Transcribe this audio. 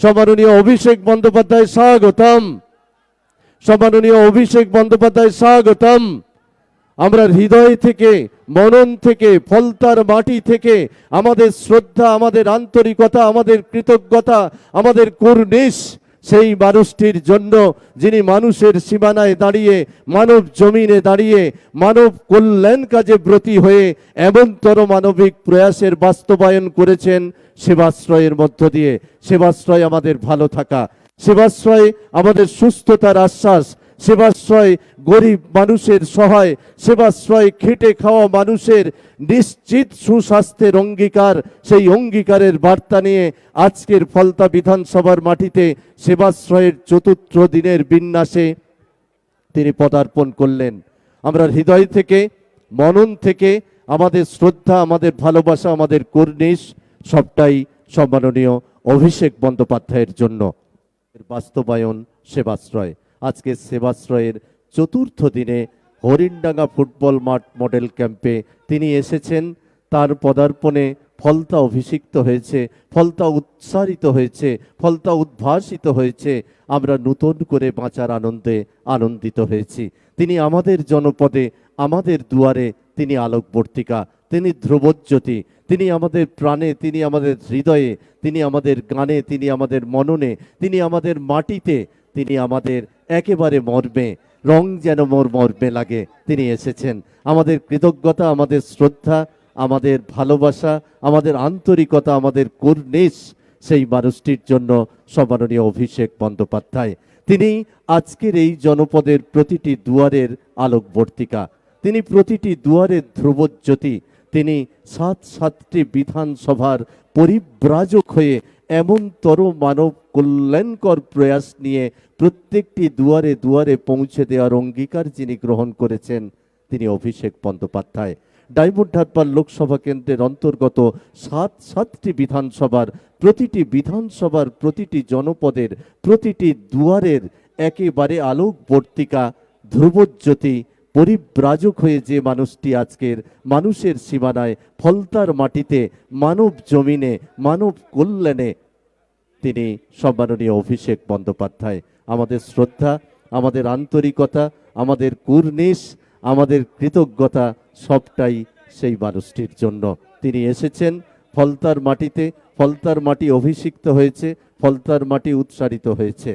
সম্মাননীয় অভিষেক বন্দ্যোপাধ্যায়, স্বাগতম। সম্মাননীয় অভিষেক বন্দ্যোপাধ্যায়, স্বাগতম। আমরা হৃদয় থেকে, মনন থেকে, ফলতার মাটি থেকে, আমাদের শ্রদ্ধা, আমাদের আন্তরিকতা, আমাদের কৃতজ্ঞতা, আমাদের কুর্নিশ সেই মানুষটির জন্য যিনি মানুষের সীমানায় দাঁড়িয়ে, মানব জমিনে দাঁড়িয়ে, মানব কল্যাণ কাজে ব্রতী হয়ে এমনতর মানবিক প্রয়াসের বাস্তবায়ন করেছেন সেবাশ্রয়ের মধ্য দিয়ে। সেবাশ্রয় আমাদের ভালো থাকা। সেবাশ্রয় আমাদের সুস্থতার আশ্বাস। সেবাশ্রয় গরিব মানুষের সহায়, সেবাশ্রয় খেটে খাওয়া মানুষের নিশ্চিত সুস্বাস্থ্যের অঙ্গীকার, সেই অঙ্গীকারের বার্তা নিয়ে আজকের ফলতা বিধানসভার মাটিতে সেবাশ্রয়ের চতুর্থ দিনের বিন্যাসে তিনি পদার্পণ করলেন। আমরা হৃদয় থেকে, মনন থেকে, আমাদের শ্রদ্ধা, আমাদের ভালোবাসা, আমাদের কর্নিশ, সবটাই সম্মাননীয় অভিষেক বন্দ্যোপাধ্যায়ের জন্য। বাস্তবায়ন, সেবাশ্রয়। আজকে সেবাশ্রয়ের চতুর্থ দিনে হরিণডাঙ্গা ফুটবল মাঠ মডেল ক্যাম্পে তিনি এসেছেন। তার পদার্পণে ফলতা অভিষিক্ত হয়েছে, ফলতা উৎসারিত হয়েছে, ফলতা উদ্ভাসিত হয়েছে। আমরা নতুন করে বাঁচার আনন্দে আনন্দিত হয়েছি। তিনি আমাদের জনপদে, আমাদের দুয়ারে তিনি আলোকবর্তিকা, তিনি ধ্রুবজ্যোতি, তিনি আমাদের প্রাণে, তিনি আমাদের হৃদয়ে, তিনি আমাদের গানে, তিনি আমাদের মননে, তিনি আমাদের মাটিতে, তিনি আমাদের একেবারে মর্মে, রং যেন মোর মর্মে লাগে। তিনি এসেছেন। আমাদের কৃতজ্ঞতা, আমাদের শ্রদ্ধা, আমাদের ভালোবাসা, আমাদের আন্তরিকতা, আমাদের কর্নিশ সেই মানুষটির জন্য সম্মাননীয় অভিষেক বন্দ্যোপাধ্যায়। তিনি আজকের এই জনপদের প্রতিটি দুয়ারের আলোকবর্তিকা। তিনি প্রতিটি দুয়ারের ধ্রুবজ্যোতি। তিনি সাত সাতটি বিধানসভার পরিব্রাজক হয়ে এমনতর মানব কল্যাণকর প্রয়াস নিয়ে প্রত্যেকটি দুয়ারে দুয়ারে পৌঁছে দেওয়ার অঙ্গীকার যিনি গ্রহণ করেছেন, তিনি অভিষেক বন্দ্যোপাধ্যায়। ডায়মন্ড হারবার লোকসভা কেন্দ্রের অন্তর্গত সাত, সাতটি বিধানসভার, প্রতিটি বিধানসভার প্রতিটি জনপদের, প্রতিটি দুয়ারের একেবারে আলোকবর্তিকা ধ্রুবজ্যোতি পরিব্রাজক হয়ে যে মানুষটি আজকের মানুষের সীমানায় ফলতার মাটিতে, মানব জমিনে, মানব কল্যাণে, তিনি সম্মাননীয় অভিষেক বন্দ্যোপাধ্যায়। আমাদের শ্রদ্ধা, আমাদের আন্তরিকতা, আমাদের কুর্নিশ, আমাদের কৃতজ্ঞতা সবটাই সেই মানুষটির জন্য। তিনি এসেছেন, ফলতার মাটিতে, ফলতার মাটি অভিষিক্ত হয়েছে, ফলতার মাটি উৎসারিত হয়েছে।